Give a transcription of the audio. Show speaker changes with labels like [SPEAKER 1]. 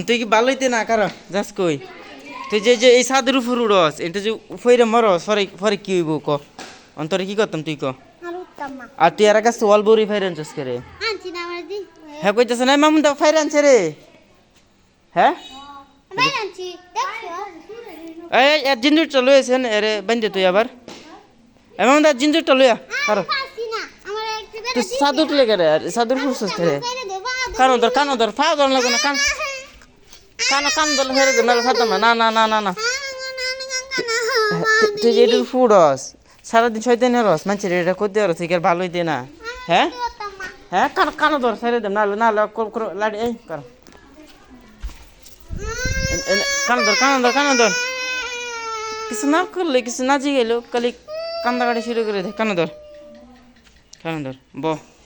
[SPEAKER 1] তুই কি ভালোইতে না কারও? যাস কই। তুই যে যে এই সাদের উপর উড়স এটা যে ফইরে মরস পরে পরে কি হইব ক? অন্তরে কি করতাম তুই ক?
[SPEAKER 2] আর
[SPEAKER 1] আর তুই আর কাছে ওয়াল বড়ি ফাইরে আনছস করে হ্যাঁ কইতেছ না মামুন দা ফাইরে আনছে রে। হ্যাঁ? এই এর জিঞ্জুরটা লইছেন এরে বান্ধে তুই আবার। এ মামুন দা
[SPEAKER 2] না। আমার একটু
[SPEAKER 1] তুই সাদুর লেগে রে? আর সাদুর ফুসছস করে
[SPEAKER 2] বেড়ে দে বা
[SPEAKER 1] কানো ধর কানো ধর লাগো না কান কানো দে না না না না না। সারাদিন ছয় দিন রস মানুষের এটা করতে পারো ঠিক ভালোই দে না। হ্যাঁ? হ্যাঁ কানো কানো ধর নাহলে নাহলে কল করো, লাড়ি, এই, কর। কানো ধর কানো ধর কানো ধর। কিছু না করলে, কিছু না জিগেলো খালি কান্দা কাটি শুরু করে দে, কানো ধর। কানো ধর, ব।